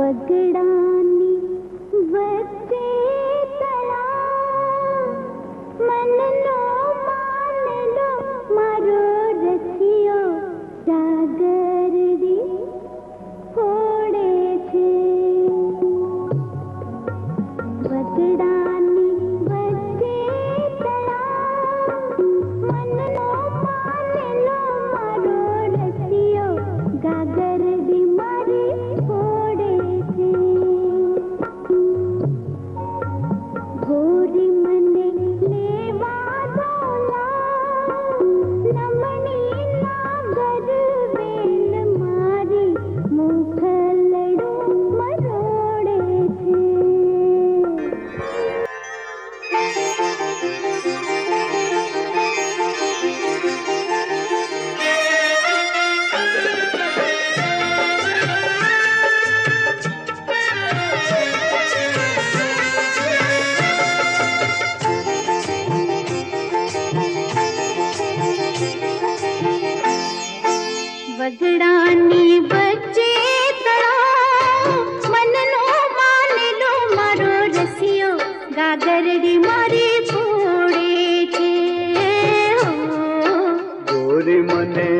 પગડાની વચ્ચે તળા મનનો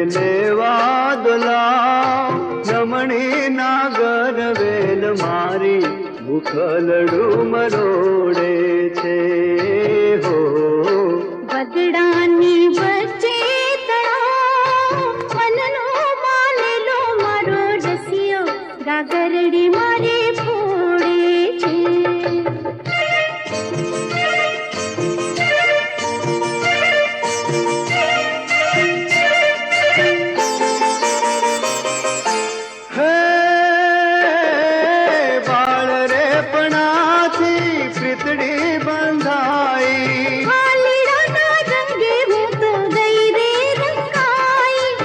લેવા દોલા રમણી નાગર વેલ મારી ભૂખ લડું મરોડે છે. હો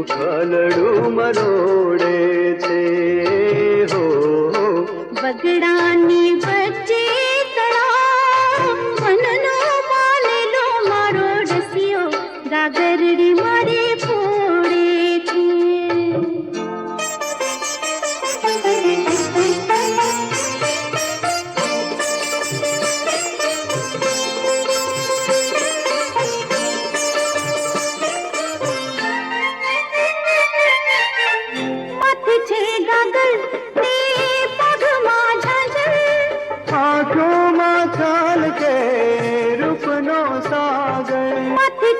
સુખલડું મરોડે છે.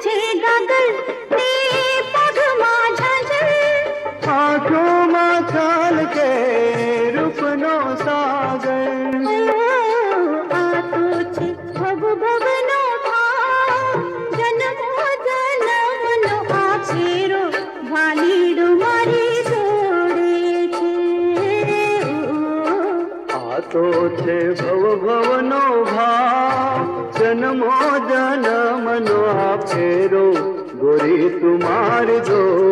છે ગગન તે છે ભવ ભવનો ભાવ. જન્મો જન્મનો આ ફેરો. ગોરી તુમાર જો.